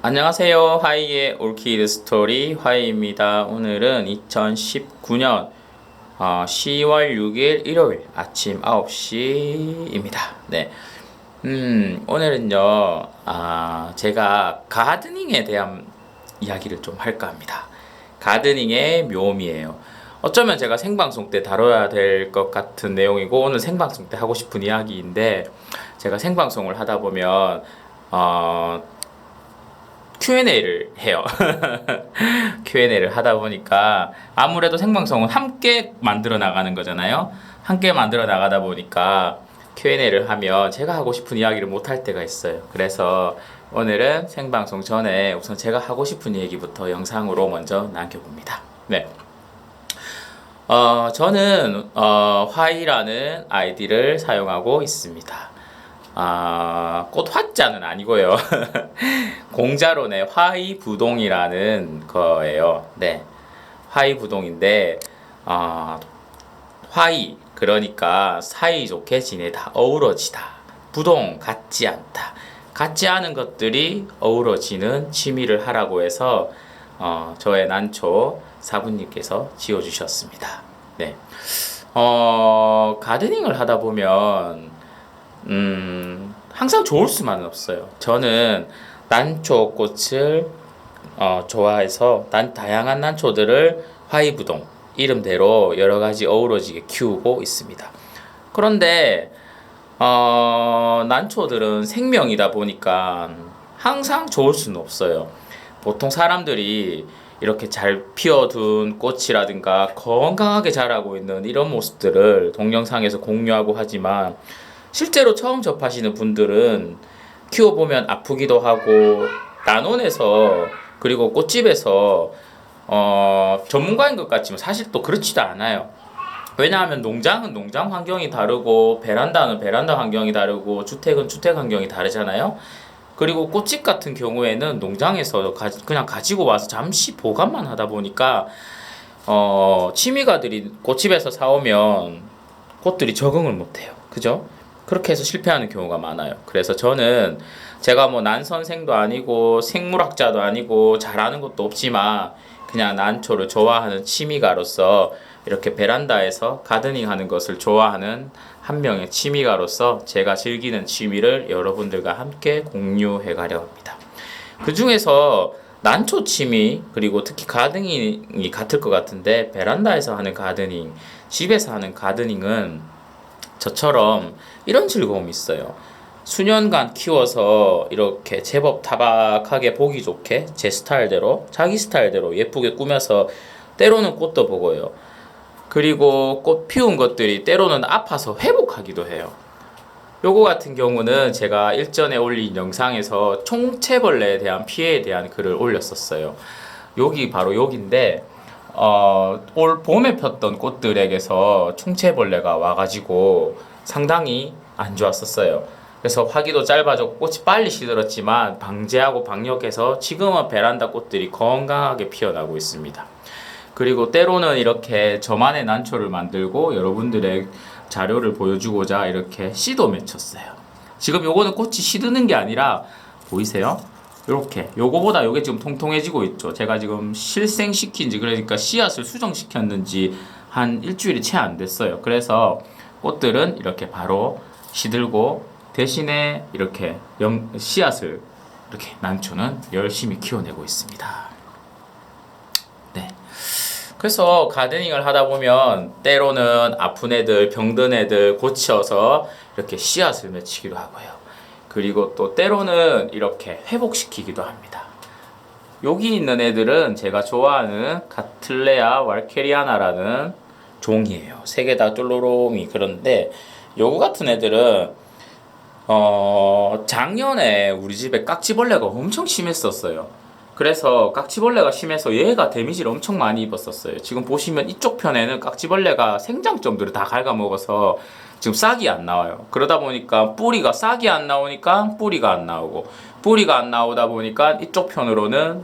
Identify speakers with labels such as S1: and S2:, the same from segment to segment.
S1: 안녕하세요. 하이의 올키드 스토리 화이입니다. 오늘은 2019년 어, 10월 6일 일요일 아침 9시입니다. 네. 음, 오늘은요, 아, 제가 가드닝에 대한 이야기를 좀 할까 합니다. 가드닝의 묘미예요. 어쩌면 제가 생방송 때 다뤄야 될 것 같은 내용이고 오늘 생방송 때 하고 싶은 이야기인데 제가 생방송을 하다 보면 어, Q&A를 해요. Q&A를 하다 보니까 아무래도 생방송은 함께 만들어 나가는 거잖아요. 함께 만들어 나가다 보니까 Q&A를 하면 제가 하고 싶은 이야기를 못 할 때가 있어요. 그래서 오늘은 생방송 전에 우선 제가 하고 싶은 얘기부터 영상으로 먼저 남겨봅니다. 네. 어, 저는 어, 화이라는 아이디를 사용하고 있습니다. 아, 꽃 화자는 아니고요. 공자론의 화이부동이라는 거예요. 네. 화이부동인데, 아, 화이, 그러니까 사이좋게 지내다, 어우러지다. 부동, 같지 않다. 같지 않은 것들이 어우러지는 취미를 하라고 해서, 어, 저의 난초 사부님께서 지어주셨습니다. 네. 어, 가드닝을 하다 보면, 음, 항상 좋을 수만은 없어요. 저는 난초 꽃을 어, 좋아해서 난 다양한 난초들을 화이부동 이름대로 여러 가지 어우러지게 키우고 있습니다. 그런데 어, 난초들은 생명이다 보니까 항상 좋을 수는 없어요. 보통 사람들이 이렇게 잘 피어둔 꽃이라든가 건강하게 자라고 있는 이런 모습들을 동영상에서 공유하고 하지만 실제로 처음 접하시는 분들은 키워보면 아프기도 하고 난원에서 그리고 꽃집에서 어, 전문가인 것 같지만 사실 또 그렇지도 않아요. 왜냐하면 농장은 농장 환경이 다르고 베란다는 베란다 환경이 다르고 주택은 주택 환경이 다르잖아요. 그리고 꽃집 같은 경우에는 농장에서 가, 그냥 가지고 와서 잠시 보관만 하다 보니까 어, 취미가들이 꽃집에서 사오면 꽃들이 적응을 못해요. 그죠? 그렇게 해서 실패하는 경우가 많아요. 그래서 저는 제가 뭐 난선생도 아니고 생물학자도 아니고 잘하는 것도 없지만 그냥 난초를 좋아하는 취미가로서 이렇게 베란다에서 가드닝 하는 것을 좋아하는 한 명의 취미가로서 제가 즐기는 취미를 여러분들과 함께 공유해 가려 합니다. 그 중에서 난초 취미 그리고 특히 가드닝이 같을 것 같은데 베란다에서 하는 가드닝, 집에서 하는 가드닝은 저처럼 이런 즐거움이 있어요. 수년간 키워서 이렇게 제법 타박하게 보기 좋게 제 스타일대로 자기 스타일대로 예쁘게 꾸며서 때로는 꽃도 보고요. 그리고 꽃 피운 것들이 때로는 아파서 회복하기도 해요. 요거 같은 경우는 제가 일전에 올린 영상에서 총체벌레에 대한 피해에 대한 글을 올렸었어요. 여기 바로 여기인데 어, 올 봄에 폈던 꽃들에게서 총체벌레가 와가지고 상당히 안 좋았었어요. 그래서 화기도 짧아졌고 꽃이 빨리 시들었지만 방제하고 방역해서 지금은 베란다 꽃들이 건강하게 피어나고 있습니다. 그리고 때로는 이렇게 저만의 난초를 만들고 여러분들의 자료를 보여주고자 이렇게 씨도 맺혔어요. 지금 요거는 꽃이 시드는 게 아니라 보이세요? 이렇게 요거보다 요게 지금 통통해지고 있죠. 제가 지금 실생시킨지 그러니까 씨앗을 수정시켰는지 한 일주일이 채 안 됐어요. 그래서 꽃들은 이렇게 바로 시들고 대신에 이렇게 영, 씨앗을 이렇게 난초는 열심히 키워내고 있습니다. 네. 그래서 가드닝을 하다 보면 때로는 아픈 애들, 병든 애들 고쳐서 이렇게 씨앗을 맺히기도 하고요. 그리고 또 때로는 이렇게 회복시키기도 합니다. 여기 있는 애들은 제가 좋아하는 가틀레아 왈케리아나라는 종이에요. 세 개다 똘로롱이 그런데 요거 같은 애들은 어 작년에 우리 집에 깍지벌레가 엄청 심했었어요. 그래서 깍지벌레가 심해서 얘가 데미지를 엄청 많이 입었었어요. 지금 보시면 이쪽 편에는 깍지벌레가 생장점들을 다 갉아먹어서 지금 싹이 안 나와요. 그러다 보니까 뿌리가 싹이 안 나오니까 뿌리가 안 나오고 뿌리가 안 나오다 보니까 이쪽 편으로는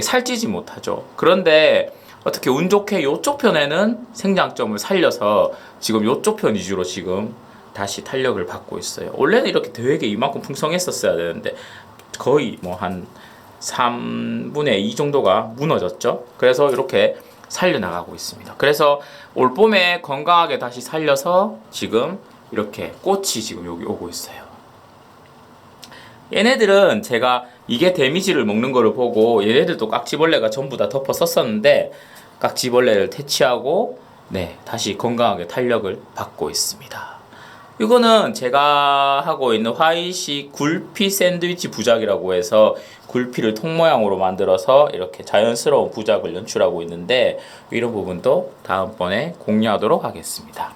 S1: 살찌지 못하죠. 그런데 어떻게 운 좋게 이쪽 편에는 생장점을 살려서 지금 이쪽 편 위주로 지금 다시 탄력을 받고 있어요. 원래는 이렇게 되게 이만큼 풍성했었어야 되는데 거의 뭐한 3분의 2 정도가 무너졌죠. 그래서 이렇게 살려나가고 있습니다. 그래서 올 봄에 건강하게 다시 살려서 지금 이렇게 꽃이 지금 여기 오고 있어요. 얘네들은 제가 이게 데미지를 먹는 거를 보고 얘네들도 깍지벌레가 전부 다 덮어 썼었는데 깍지벌레를 퇴치하고 네 다시 건강하게 탄력을 받고 있습니다. 이거는 제가 하고 있는 화이식 굴피 샌드위치 부작이라고 해서 굴피를 통 모양으로 만들어서 이렇게 자연스러운 부작을 연출하고 있는데 이런 부분도 다음번에 공유하도록 하겠습니다.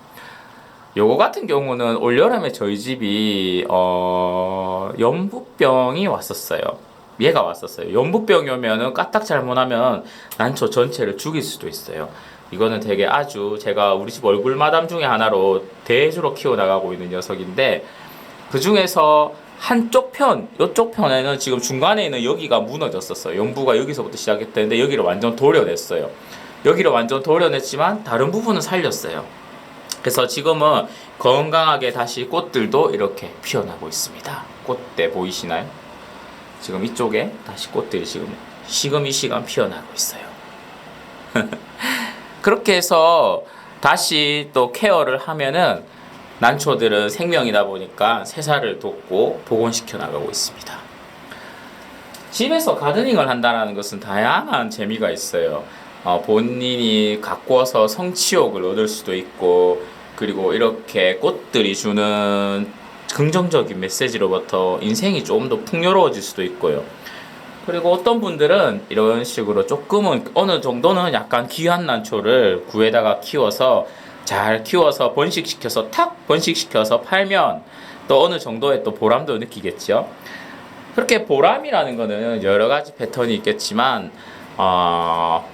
S1: 요거 같은 경우는 올여름에 저희 집이 어 연부병이 왔었어요. 얘가 왔었어요. 연부병이 오면은 까딱 잘못하면 난초 전체를 죽일 수도 있어요. 이거는 되게 아주 제가 우리 집 얼굴 마담 중에 하나로 대주로 키워 나가고 있는 녀석인데 그 중에서 한쪽 편, 이쪽 편에는 지금 중간에 있는 여기가 무너졌었어요. 연부가 여기서부터 시작했는데 여기를 완전 도려냈어요. 여기를 완전 도려냈지만 다른 부분은 살렸어요. 그래서 지금은 건강하게 다시 꽃들도 이렇게 피어나고 있습니다. 꽃대 보이시나요? 지금 이쪽에 다시 꽃들이 지금 시금이 시간 피어나고 있어요. 그렇게 해서 다시 또 케어를 하면은 난초들은 생명이다 보니까 새살을 돋고 복원시켜 나가고 있습니다. 집에서 가드닝을 한다는 것은 다양한 재미가 있어요. 어, 본인이 가꾸어서 성취욕을 얻을 수도 있고 그리고 이렇게 꽃들이 주는 긍정적인 메시지로부터 인생이 조금 더 풍요로워질 수도 있고요. 그리고 어떤 분들은 이런 식으로 조금은 어느 정도는 약간 귀한 난초를 구에다가 키워서 잘 키워서 번식시켜서 탁 번식시켜서 팔면 또 어느 정도의 또 보람도 느끼겠죠. 그렇게 보람이라는 거는 여러 가지 패턴이 있겠지만 어,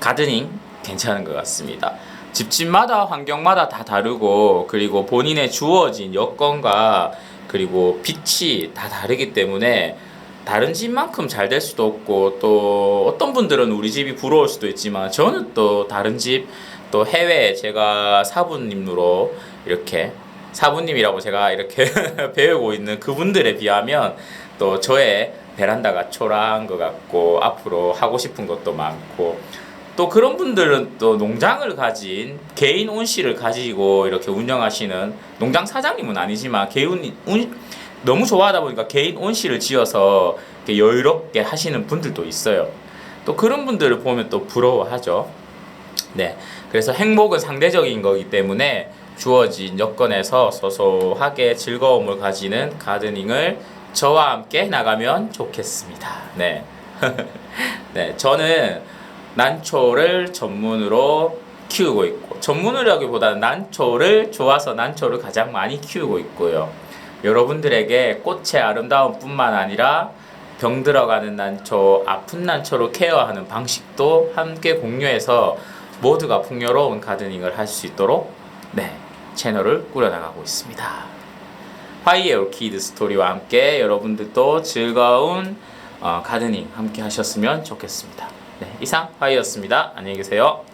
S1: 가드닝 괜찮은 것 같습니다. 집집마다 환경마다 다 다르고 그리고 본인의 주어진 여건과 그리고 빛이 다 다르기 때문에 다른 집만큼 잘 될 수도 없고 또 어떤 분들은 우리 집이 부러울 수도 있지만 저는 또 다른 집 또 해외 제가 사부님으로 이렇게 사부님이라고 제가 이렇게 배우고 있는 그분들에 비하면 또 저의 베란다가 초라한 것 같고 앞으로 하고 싶은 것도 많고 또 그런 분들은 또 농장을 가진 개인 온실을 가지고 이렇게 운영하시는 농장 사장님은 아니지만 개인 운, 너무 좋아하다 보니까 개인 온실을 지어서 여유롭게 하시는 분들도 있어요. 또 그런 분들을 보면 또 부러워하죠. 네. 그래서 행복은 상대적인 거기 때문에 주어진 여건에서 소소하게 즐거움을 가지는 가드닝을 저와 함께 나가면 좋겠습니다. 네. 네. 저는 난초를 전문으로 키우고 있고 전문이라기보다는 난초를 좋아서 난초를 가장 많이 키우고 있고요. 여러분들에게 꽃의 아름다움 뿐만 아니라 병 들어가는 난초, 아픈 난초로 케어하는 방식도 함께 공유해서 모두가 풍요로운 가드닝을 할 수 있도록 네, 채널을 꾸려나가고 있습니다. 화이의 올키드 스토리와 함께 여러분들도 즐거운 어, 가드닝 함께 하셨으면 좋겠습니다. 네, 이상 화이였습니다. 안녕히 계세요.